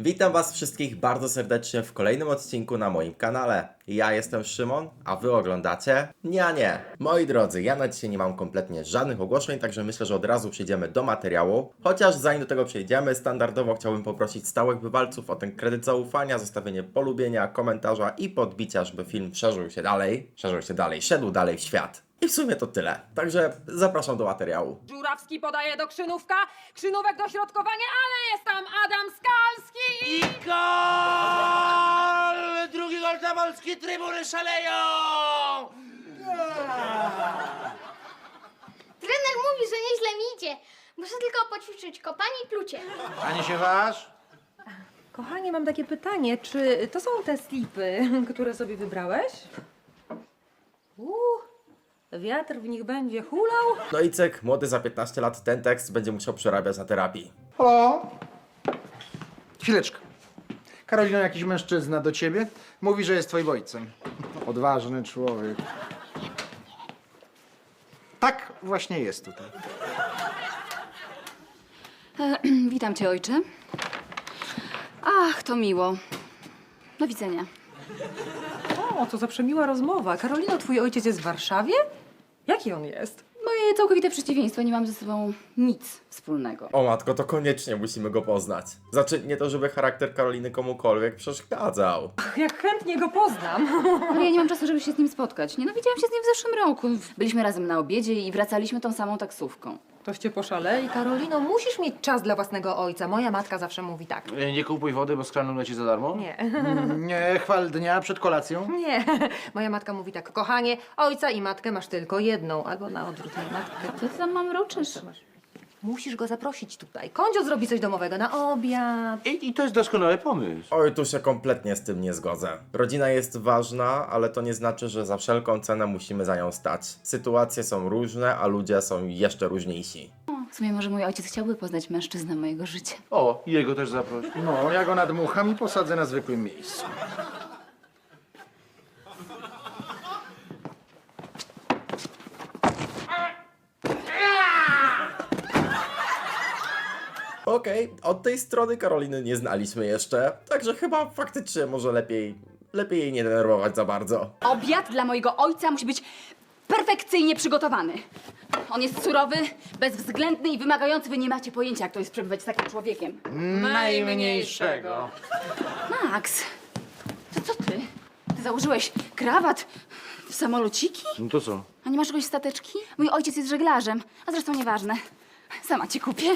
Witam Was wszystkich bardzo serdecznie w kolejnym odcinku na moim kanale. Ja jestem Szymon, a Wy oglądacie? Nie, nie. Moi drodzy, ja na dzisiaj nie mam kompletnie żadnych ogłoszeń, także myślę, że od razu przejdziemy do materiału. Chociaż zanim do tego przejdziemy, standardowo chciałbym poprosić stałych bywalców o ten kredyt zaufania, zostawienie polubienia, komentarza i podbicia, żeby film szerzył się dalej, szerzył się dalej, szedł dalej w świat. I w sumie to tyle. Także zapraszam do materiału. Żurawski podaje do krzynówka, krzynówek do środkowania, ale jest tam Adam Skalski i... Gol! Drugi gol dla Polski, trybuny szaleją! Trener mówi, że nieźle mi idzie. Muszę tylko poćwiczyć kopanie i plucie. Ani się waż? Kochanie, mam takie pytanie, czy to są te slipy, które sobie wybrałeś? Uuu, wiatr w nich będzie hulał? No i cyk, młody za 15 lat ten tekst będzie musiał przerabiać na terapii. Halo? Chwileczkę. Karolino, jakiś mężczyzna do ciebie? Mówi, że jest twoim ojcem. Odważny człowiek. Tak właśnie jest tutaj. Witam cię, ojcze. Ach, to miło. Do widzenia. O, co za przemiła rozmowa. Karolino, twój ojciec jest w Warszawie? Jaki on jest? Moje całkowite przeciwieństwo, nie mam ze sobą nic wspólnego. O matko, to koniecznie musimy go poznać. Znaczy, nie to, żeby charakter Karoliny komukolwiek przeszkadzał. Ach, Jak chętnie go poznam. Ale ja nie mam czasu, żeby się z nim spotkać. Nie no, widziałam się z nim w zeszłym roku. Byliśmy razem na obiedzie i wracaliśmy tą samą taksówką. Toście poszaleli. Karolino, musisz mieć czas dla własnego ojca. Moja matka zawsze mówi tak. E, Nie kupuj wody, bo szklaną leci za darmo? Nie. Nie chwal dnia przed kolacją. Nie, moja matka mówi tak, kochanie, ojca i matkę masz tylko jedną, albo na odwrót, nie, matkę. Co ty tam mam ruczysz? Musisz go zaprosić tutaj. Kądzio zrobi coś domowego na obiad. I, I to jest doskonały pomysł. Oj, tu się kompletnie z tym nie zgodzę. Rodzina jest ważna, ale to nie znaczy, że za wszelką cenę musimy za nią stać. Sytuacje są różne, a ludzie są jeszcze różniejsi. W sumie może mój ojciec chciałby poznać mężczyznę mojego życia. O, i jego też zaproś. No, ja go nadmucham i posadzę na zwykłym miejscu. Okej, od tej strony Karoliny nie znaliśmy jeszcze, także chyba faktycznie może lepiej, lepiej jej nie denerwować za bardzo. Obiad dla mojego ojca musi być perfekcyjnie przygotowany. On jest surowy, bezwzględny i wymagający. Wy nie macie pojęcia, jak to jest przebywać z takim człowiekiem. Najmniejszego. Max, to co ty? Ty założyłeś krawat w samolociki? No to co? A nie masz czegoś stateczki? Mój ojciec jest żeglarzem, a zresztą nieważne. Sama ci kupię.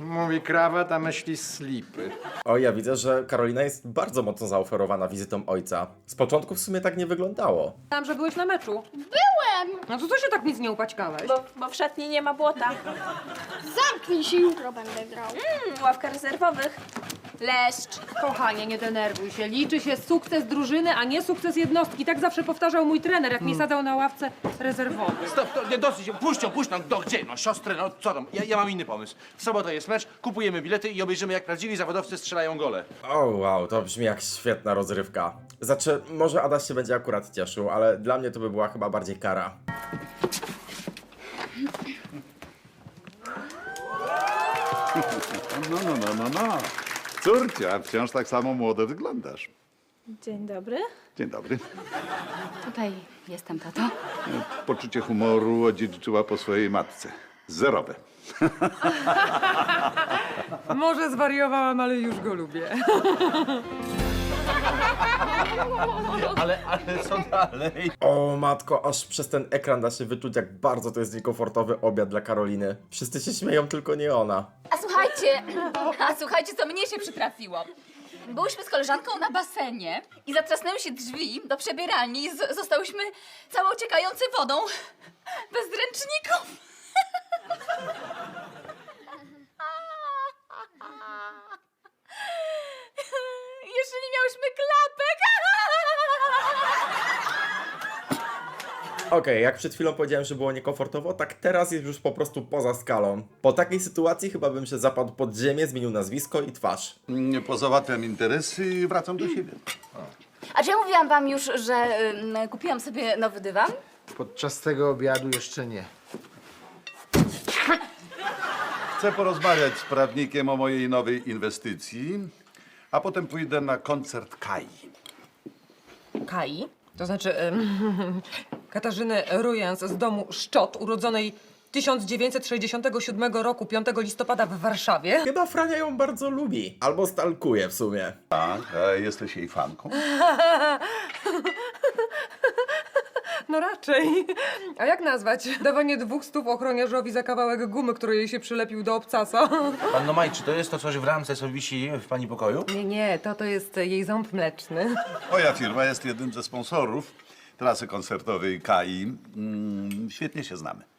Mówi krawat, a myśli slipy. O, ja widzę, że Karolina jest bardzo mocno zaoferowana wizytą ojca. Z początku w sumie tak nie wyglądało. Tam, że byłeś na meczu. Byłem! No to co się tak nic nie upaćkałeś? Bo, bo w szatni nie ma błota. Zamknij się, jutro będę grał. Mm, ławka rezerwowych. Leszcz. Kochanie, nie denerwuj się. Liczy się sukces drużyny, a nie sukces jednostki. Tak zawsze powtarzał mój trener, jak mnie sadzał na ławce rezerwowej. Stop, to, nie, dosyć. Puść ją, puść ją. Do, gdzie? No, siostrę, no co tam? Ja, ja mam inny pomysł. W sobotę jest mecz, kupujemy bilety i obejrzymy, jak prawdziwi zawodowcy strzelają gole. O, wow, to brzmi jak świetna rozrywka. Znaczy, może Adaś się będzie akurat cieszył, ale dla mnie to by była chyba bardziej kara. No, no, no, no, no. Córcia, wciąż tak samo młodo wyglądasz. Dzień dobry. Dzień dobry. Tutaj jestem, tato. Poczucie humoru odziedziczyła po swojej matce. Zerowe. Może zwariowałam, ale już go lubię. Ale, ale co dalej? O matko, aż przez ten ekran da się wyczuć, jak bardzo to jest niekomfortowy obiad dla Karoliny. Wszyscy się śmieją, tylko nie ona. A słuchajcie, a słuchajcie, co mnie się przytrafiło. Byłyśmy z koleżanką na basenie i zatrzasnęły się drzwi do przebieralni i z- zostałyśmy całe ociekające wodą, bez ręczników. Jeszcze nie miałyśmy klapek. Okej, jak przed chwilą powiedziałem, że było niekomfortowo, tak teraz jest już po prostu poza skalą. Po takiej sytuacji chyba bym się zapadł pod ziemię, zmienił nazwisko i twarz. Mm, Pozałatwiam interesy i wracam do siebie. A czy ja mówiłam wam już, że ym, kupiłam sobie nowy dywan? Podczas tego obiadu jeszcze nie. Chcę porozmawiać z prawnikiem o mojej nowej inwestycji. A potem pójdę na koncert Kai. Kai, to znaczy em, Katarzyny Rujens z domu Szczot, urodzonej 1967 roku, 5 listopada w Warszawie. Chyba Frania ją bardzo lubi. Albo stalkuje w sumie. Tak, a jesteś jej fanką? No raczej. A jak nazwać dawanie dwóch stów ochroniarzowi za kawałek gumy, który jej się przylepił do obcasa? Panno Maj, czy to jest to coś w ramce, co wisi w pani pokoju? Nie, nie, to to jest jej ząb mleczny. Moja firma jest jednym ze sponsorów trasy koncertowej Kai. Mm, świetnie się znamy.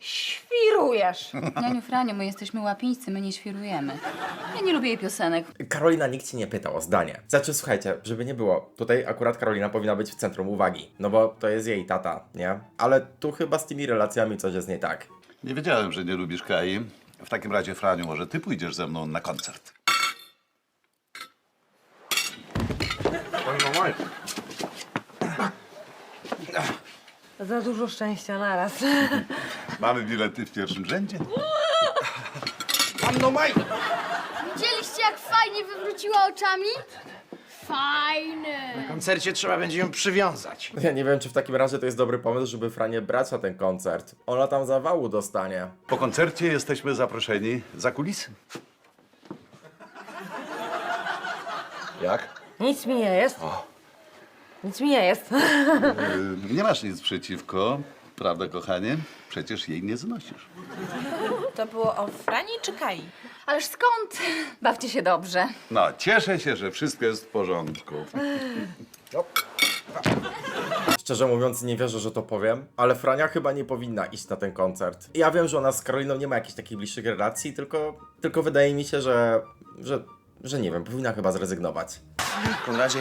Świrujesz! Nianiu Franiu, my jesteśmy łapińscy, my nie świrujemy. Ja nie lubię jej piosenek. Karolina nikt ci nie pytał o zdanie. Znaczy, słuchajcie, żeby nie było, tutaj akurat Karolina powinna być w centrum uwagi. No bo to jest jej tata, nie? Ale tu chyba z tymi relacjami coś jest nie tak. Nie wiedziałem, że nie lubisz Kai. W takim razie, Franiu, może ty pójdziesz ze mną na koncert. Za dużo szczęścia naraz. Mamy bilety w pierwszym rzędzie? Panno Maj! Widzieliście, jak fajnie wywróciła oczami? Fajne. Na koncercie trzeba będzie ją przywiązać. Ja nie wiem, czy w takim razie to jest dobry pomysł, żeby Franie brać na ten koncert. Ona tam zawału dostanie. Po koncercie jesteśmy zaproszeni za kulisy. Jak? Nic mi nie jest. Nic mi nie jest. Y, Nie masz nic przeciwko, prawda, kochanie? Przecież jej nie znosisz. To było o Frani czy Kai? Ależ skąd? Bawcie się dobrze. No, cieszę się, że wszystko jest w porządku. Szczerze mówiąc, nie wierzę, że to powiem, ale Frania chyba nie powinna iść na ten koncert. Ja wiem, że ona z Karoliną nie ma jakichś takich bliższych relacji, tylko, tylko wydaje mi się, że, że, że nie wiem, powinna chyba zrezygnować. Konradzie,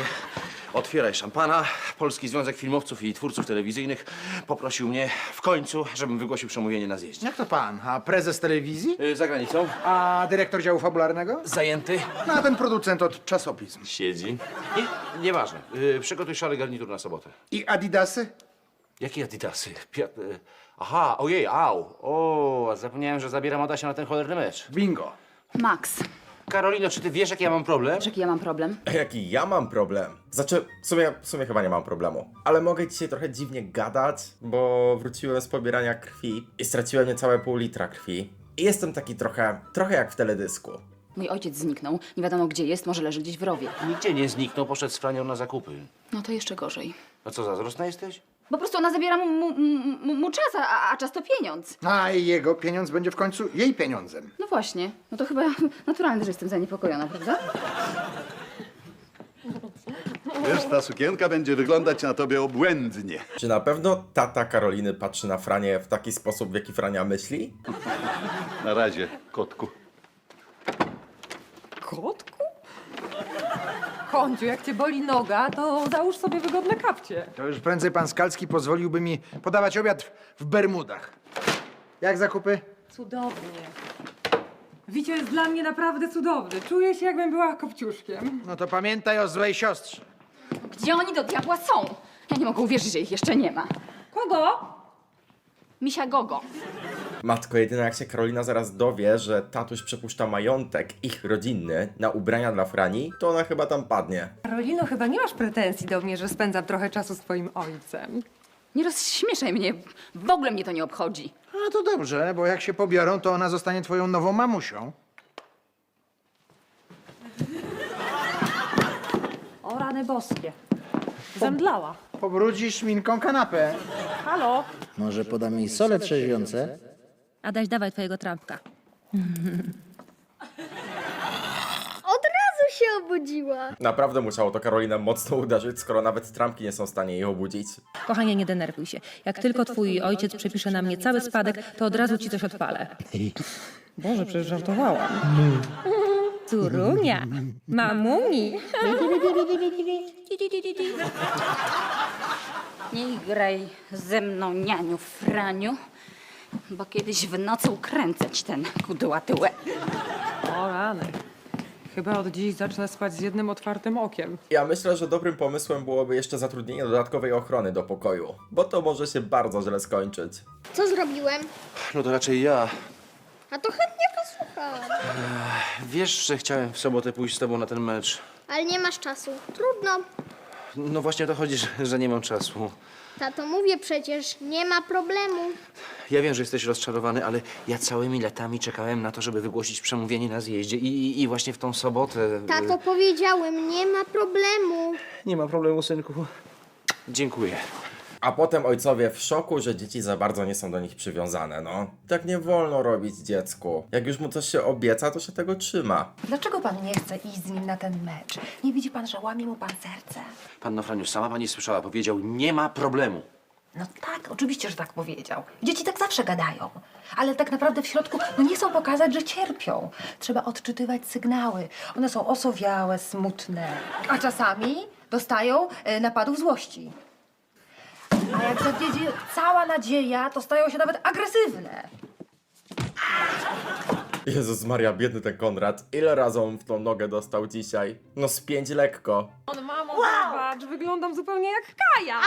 otwieraj szampana. Polski Związek Filmowców i Twórców Telewizyjnych poprosił mnie w końcu, żebym wygłosił przemówienie na zjeździe. Jak to pan? A prezes telewizji? Y, Za granicą? A dyrektor działu fabularnego? Zajęty? No a ten producent od czasopism. Siedzi. Nie, nieważne. Y, Przygotuj szary garnitur na sobotę. I adidasy? Jakie adidasy? Pia- y, Aha, ojej, au. O, zapomniałem, że zabieram Adasia na ten cholerny mecz. Bingo. Max, Karolino, czy ty wiesz, jaki ja mam problem? jaki ja mam problem? A Jaki ja mam problem? Znaczy, w sumie, w sumie chyba nie mam problemu. Ale mogę dzisiaj trochę dziwnie gadać, bo wróciłem z pobierania krwi i straciłem niecałe pół litra krwi. I jestem taki trochę, trochę jak w teledysku. Mój ojciec zniknął, nie wiadomo gdzie jest, może leży gdzieś w rowie. Nigdzie nie zniknął, poszedł z Franią na zakupy. No to jeszcze gorzej. A co, zazdrosna jesteś? Po prostu ona zabiera mu, mu, mu, mu czas, a, a czas to pieniądz. A i jego pieniądz będzie w końcu jej pieniądzem. No właśnie, no to chyba naturalne, że jestem zaniepokojona, prawda? Wiesz, ta sukienka będzie wyglądać na tobie obłędnie. Czy na pewno tata Karoliny patrzy na Franię w taki sposób, w jaki Frania myśli? Na razie, kotku. Kotku? Końcu, jak cię boli noga, to załóż sobie wygodne kapcie. To już prędzej pan Skalski pozwoliłby mi podawać obiad w- w Bermudach. Jak zakupy? Cudownie. Wicio jest dla mnie naprawdę cudowny. Czuję się, jakbym była kopciuszkiem. No to pamiętaj o złej siostrze. Gdzie oni do diabła są? Ja nie mogę uwierzyć, że ich jeszcze nie ma. Kogo? Misia Gogo. Matko, jedyne jak się Karolina zaraz dowie, że tatuś przepuszcza majątek ich rodzinny na ubrania dla Frani, to ona chyba tam padnie. Karolino, chyba nie masz pretensji do mnie, że spędzam trochę czasu z twoim ojcem. Nie rozśmieszaj mnie, w ogóle mnie to nie obchodzi. A to dobrze, bo jak się pobiorą, to ona zostanie twoją nową mamusią. O rany boskie. Zemdlała. Pobrudzisz minką kanapę. Halo? Może podam jej sole trzeźwiące? Adaś, dawaj twojego trampka. Od razu się obudziła. Naprawdę musiało to Karolinę mocno uderzyć, skoro nawet trampki nie są w stanie jej obudzić. Kochanie, nie denerwuj się. Jak tylko twój ojciec przepisze na mnie cały spadek, to od razu ci coś odpalę. Boże, przecież żartowałam. Curunia, mamuni. Nie graj ze mną, nianiu Franiu, bo kiedyś w nocy ukręcę ci ten kudłaty łeb. O rany. Chyba od dziś zacznę spać z jednym otwartym okiem. Ja myślę, że dobrym pomysłem byłoby jeszcze zatrudnienie dodatkowej ochrony do pokoju, bo to może się bardzo źle skończyć. Co zrobiłem? No to raczej ja. A to chętnie posłucham. Wiesz, że chciałem w sobotę pójść z tobą na ten mecz. Ale nie masz czasu. Trudno. No właśnie o to chodzi, że, że nie mam czasu. Tato, mówię przecież, nie ma problemu. Ja wiem, że jesteś rozczarowany, ale ja całymi latami czekałem na to, żeby wygłosić przemówienie na zjeździe i, i, i właśnie w tą sobotę... y, Tato, powiedziałem, nie ma problemu. Nie ma problemu, synku. Dziękuję. A potem ojcowie w szoku, że dzieci za bardzo nie są do nich przywiązane, no. Tak nie wolno robić dziecku. Jak już mu coś się obieca, to się tego trzyma. Dlaczego pan nie chce iść z nim na ten mecz? Nie widzi pan, że łamie mu pan serce? Panno Franiu, sama pani słyszała, powiedział, nie ma problemu. No tak, oczywiście, że tak powiedział. Dzieci tak zawsze gadają. Ale tak naprawdę w środku no nie chcą pokazać, że cierpią. Trzeba odczytywać sygnały. One są osowiałe, smutne. A czasami dostają e, napadów złości. A jak zawiedzie cała nadzieja, to stają się nawet agresywne. Jezus Maria, biedny ten Konrad. Ile razy on w tą nogę dostał dzisiaj? No z pięć lekko. On, mamo, zobacz, wyglądam zupełnie jak Kaja.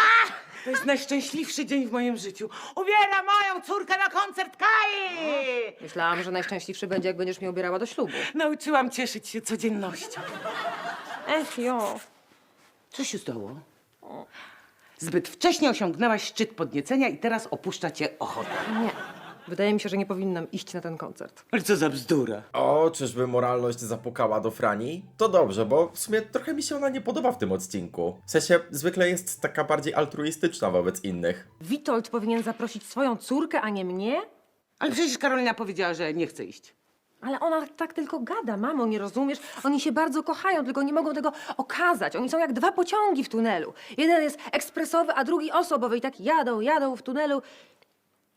To jest najszczęśliwszy dzień w moim życiu. Ubieram moją córkę na koncert Kai! Myślałam, że najszczęśliwszy będzie, jak będziesz mnie ubierała do ślubu. Nauczyłam cieszyć się codziennością. Ech, jo. Co się stało? Zbyt wcześnie osiągnęłaś szczyt podniecenia i teraz opuszcza cię ochota. Nie. Wydaje mi się, że nie powinnam iść na ten koncert. Ale co za bzdura. O, czyżby moralność zapukała do Frani? To dobrze, bo w sumie trochę mi się ona nie podoba w tym odcinku. W sensie, zwykle jest taka bardziej altruistyczna wobec innych. Witold powinien zaprosić swoją córkę, a nie mnie? Ale przecież Karolina powiedziała, że nie chce iść. Ale ona tak tylko gada, mamo, nie rozumiesz? Oni się bardzo kochają, tylko nie mogą tego okazać. Oni są jak dwa pociągi w tunelu. Jeden jest ekspresowy, a drugi osobowy i tak jadą, jadą w tunelu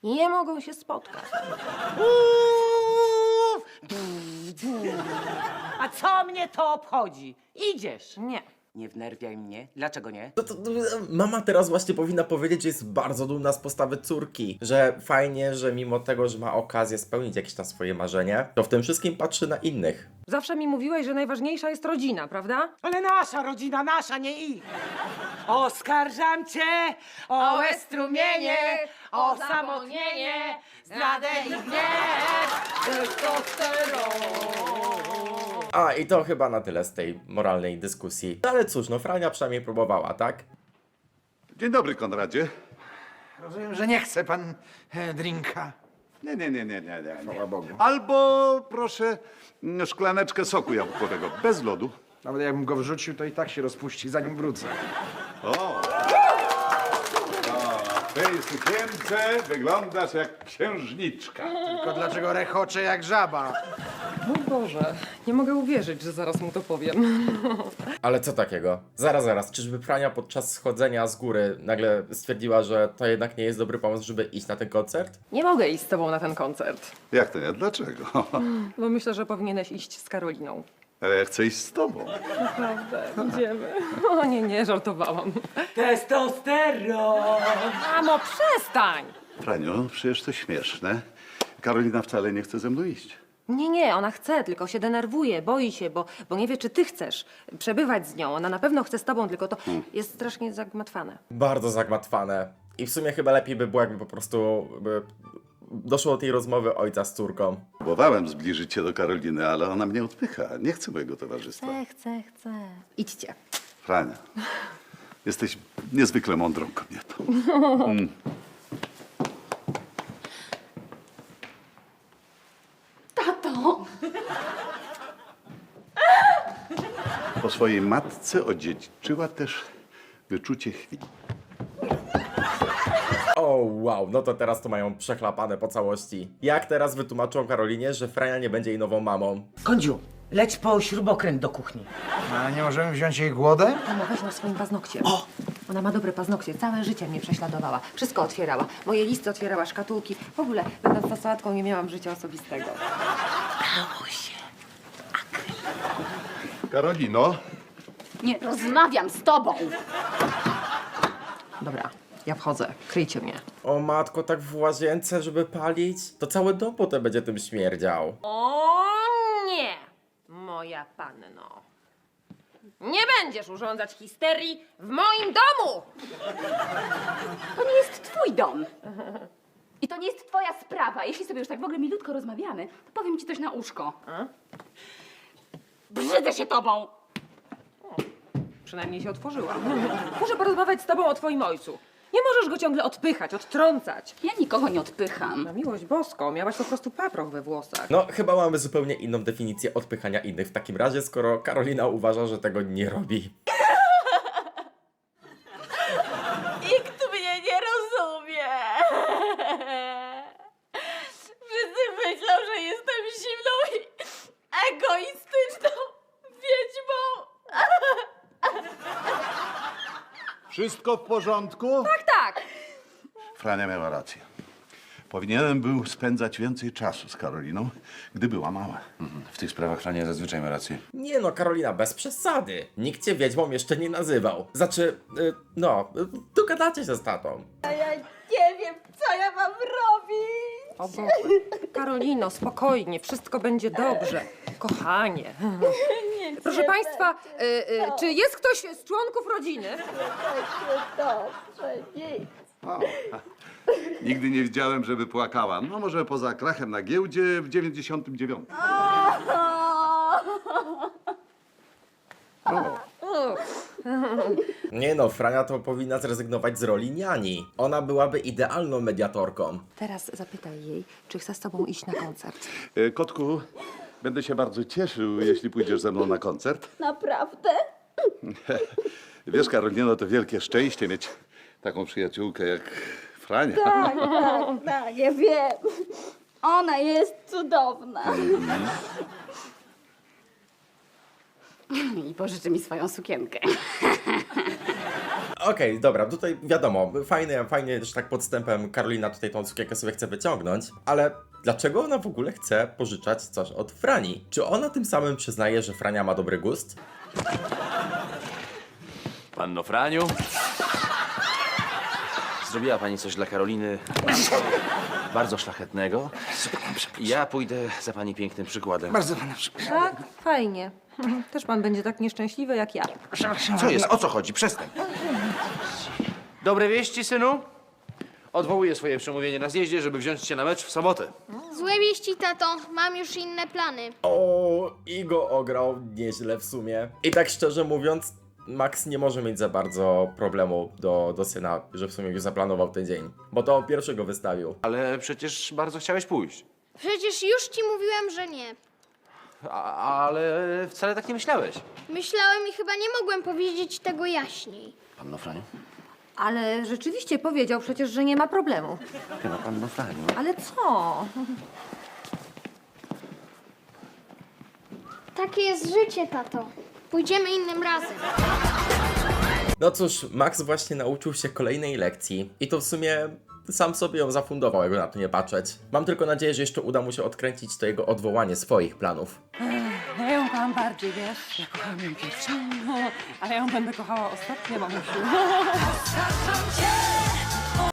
i nie mogą się spotkać. A co mnie to obchodzi? Idziesz. Nie. Nie wnerwiaj mnie. Dlaczego nie? To, to, to, mama teraz właśnie powinna powiedzieć, że jest bardzo dumna z postawy córki. Że fajnie, że mimo tego, że ma okazję spełnić jakieś tam swoje marzenie, to w tym wszystkim patrzy na innych. Zawsze mi mówiłeś, że najważniejsza jest rodzina, prawda? Ale nasza rodzina, nasza, nie ich. Oskarżam cię o strumienie, o samotnienie, zdradę i gniew. A, i to chyba na tyle z tej moralnej dyskusji. No ale cóż, no Frania przynajmniej próbowała, tak? Dzień dobry, Konradzie. Rozumiem, że nie chce pan e, drinka. Nie, nie, nie, nie, nie, nie. Chwała Bogu. Albo proszę mm, szklaneczkę soku jabłkowego, bez lodu. Nawet jakbym go wrzucił, to i tak się rozpuści, zanim wrócę. O! W tej sukience wyglądasz jak księżniczka. Tylko dlaczego rechoczę jak żaba? Mój Boże, nie mogę uwierzyć, że zaraz mu to powiem. Ale co takiego? Zaraz, zaraz, czyżby Frania podczas schodzenia z góry nagle stwierdziła, że to jednak nie jest dobry pomysł, żeby iść na ten koncert? Nie mogę iść z tobą na ten koncert, Jak to nie? Dlaczego? bo myślę, że powinieneś iść z Karoliną. Ale ja chcę iść z tobą. Naprawdę, idziemy. O nie, nie, żartowałam. Testosteron! Mamo, przestań! Franio, przecież to śmieszne. Karolina wcale nie chce ze mną iść. Nie, nie, ona chce, tylko się denerwuje, boi się, bo, bo nie wie, czy ty chcesz przebywać z nią. Ona na pewno chce z tobą, tylko to jest strasznie zagmatwane. Bardzo zagmatwane. I w sumie chyba lepiej by było, jakby po prostu by doszło do tej rozmowy ojca z córką. Próbowałem zbliżyć cię do Karoliny, ale ona mnie odpycha. Nie chce mojego towarzystwa. Chcę, chcę, chcę. Idźcie. Frania, jesteś niezwykle mądrą kobietą. Mm. swojej matce odziedziczyła też wyczucie chwili. O wow, no to teraz to mają przechlapane po całości. Jak teraz wytłumaczą Karolinie, że Frania nie będzie jej nową mamą? Kondziu, leć po śrubokręt do kuchni. A nie możemy wziąć jej głodem? Mamo, weź na swoim paznokcie. Ona ma dobre paznokcie, całe życie mnie prześladowała. Wszystko otwierała. Moje listy otwierała, szkatułki. W ogóle, będąc nastolatką, nie miałam życia osobistego. Karolino, Nie rozmawiam z tobą! Dobra, ja wchodzę. Kryjcie mnie. O matko, tak w łazience, żeby palić? To cały dom potem będzie tym śmierdział. O nie, moja panno. Nie będziesz urządzać histerii w moim domu! To nie jest twój dom. I to nie jest twoja sprawa. Jeśli sobie już tak w ogóle milutko rozmawiamy, to powiem ci coś na uszko. Brzydzę się tobą! Przynajmniej się otworzyła. Muszę porozmawiać z tobą o twoim ojcu. Nie możesz go ciągle odpychać, odtrącać. Ja nikogo nie odpycham. Na miłość boską, miałaś po prostu paproch we włosach. No, chyba mamy zupełnie inną definicję odpychania innych w takim razie, skoro Karolina uważa, że tego nie robi. Nikt mnie nie rozumie. Wszyscy myślą, że jestem zimną i egoistyczną wiedźmą. Wszystko w porządku? Tak, tak. Frania miała rację. Powinienem był spędzać więcej czasu z Karoliną, gdy była mała. W tych sprawach Frania zazwyczaj ma rację. Nie no, Karolina, bez przesady. Nikt cię wiedźmą jeszcze nie nazywał. Znaczy, y, no, y, dogadacie się z tatą. Nie wiem, co ja mam robić. O Boże. Karolino, spokojnie, wszystko będzie dobrze. Kochanie. Proszę Państwa, y, y, czy jest ktoś z członków rodziny? Nigdy nie widziałem, żeby płakała. No może poza krachem na giełdzie w 99. Nie no, Frania to powinna zrezygnować z roli niani. Ona byłaby idealną mediatorką. Teraz zapytaj jej, czy chce z tobą iść na koncert. E, Kotku, będę się bardzo cieszył, jeśli pójdziesz ze mną na koncert. Naprawdę? Wiesz, Karolino, to wielkie szczęście mieć taką przyjaciółkę jak Frania. Tak, tak, ja wiem. Ona jest cudowna. I pożyczy mi swoją sukienkę. Okej, dobra, tutaj wiadomo, fajnie, fajnie, że tak podstępem Karolina tutaj tą cukierkę sobie chce wyciągnąć, ale dlaczego ona w ogóle chce pożyczać coś od Frani? Czy ona tym samym przyznaje, że Frania ma dobry gust? Panno Franiu. Zrobiła pani coś dla Karoliny bardzo szlachetnego. Ja pójdę za pani pięknym przykładem. Bardzo pana przepraszam. Tak, fajnie. Też pan będzie tak nieszczęśliwy jak ja. Co jest? O co chodzi? Przestań. Dobre wieści, synu? Odwołuję swoje przemówienie na zjeździe, żeby wziąć cię na mecz w sobotę. Złe wieści, tato. Mam już inne plany. O, Igo ograł nieźle w sumie. I tak szczerze mówiąc, Max nie może mieć za bardzo problemu do, do syna, że w sumie już zaplanował ten dzień, bo to pierwszy go wystawił. Ale przecież bardzo chciałeś pójść. Przecież już ci mówiłem, że nie. A, ale wcale tak nie myślałeś. Myślałem i chyba nie mogłem powiedzieć tego jaśniej. Panno Franiu? Ale rzeczywiście powiedział przecież, że nie ma problemu. Chyba panno Franiu. Ale co? Takie jest życie, tato. Pójdziemy innym razem. No cóż, Max właśnie nauczył się kolejnej lekcji i to w sumie sam sobie ją zafundował, jakby na to nie patrzeć. Mam tylko nadzieję, że jeszcze uda mu się odkręcić to jego odwołanie swoich planów. Ja ją kocham bardziej, wiesz? Ja kocham ją pierwszą, ale ja ją będę kochała ostatnio, mamusiu.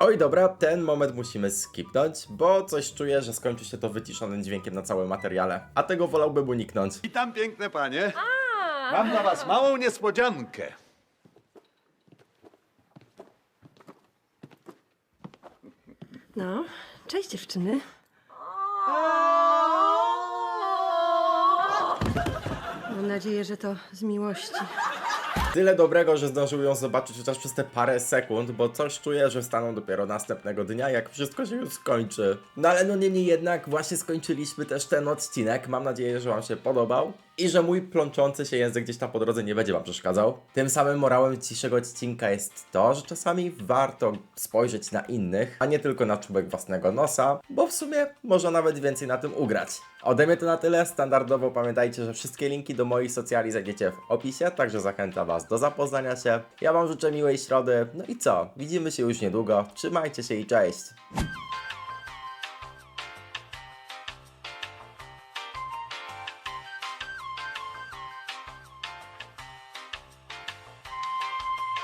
Oj dobra, ten moment musimy skipnąć, bo coś czuję, że skończy się to wyciszonym dźwiękiem na całym materiale, a tego wolałbym uniknąć. Witam, piękne panie. Mam dla was małą niespodziankę. No, cześć dziewczyny. Mam nadzieję, że to z miłości. Tyle dobrego, że zdążył ją zobaczyć chociaż przez te parę sekund, bo coś czuję, że staną dopiero następnego dnia, jak wszystko się już skończy. No ale no niemniej jednak właśnie skończyliśmy też ten odcinek. Mam nadzieję, że Wam się podobał i że mój plączący się język gdzieś tam po drodze nie będzie Wam przeszkadzał. Tym samym morałem dzisiejszego odcinka jest to, że czasami warto spojrzeć na innych, a nie tylko na czubek własnego nosa, bo w sumie można nawet więcej na tym ugrać. Ode mnie to na tyle. Standardowo pamiętajcie, że wszystkie linki do moich socjali znajdziecie w opisie, także zachęcam Was do zapoznania się. Ja Wam życzę miłej środy. No i co? Widzimy się już niedługo. Trzymajcie się i cześć!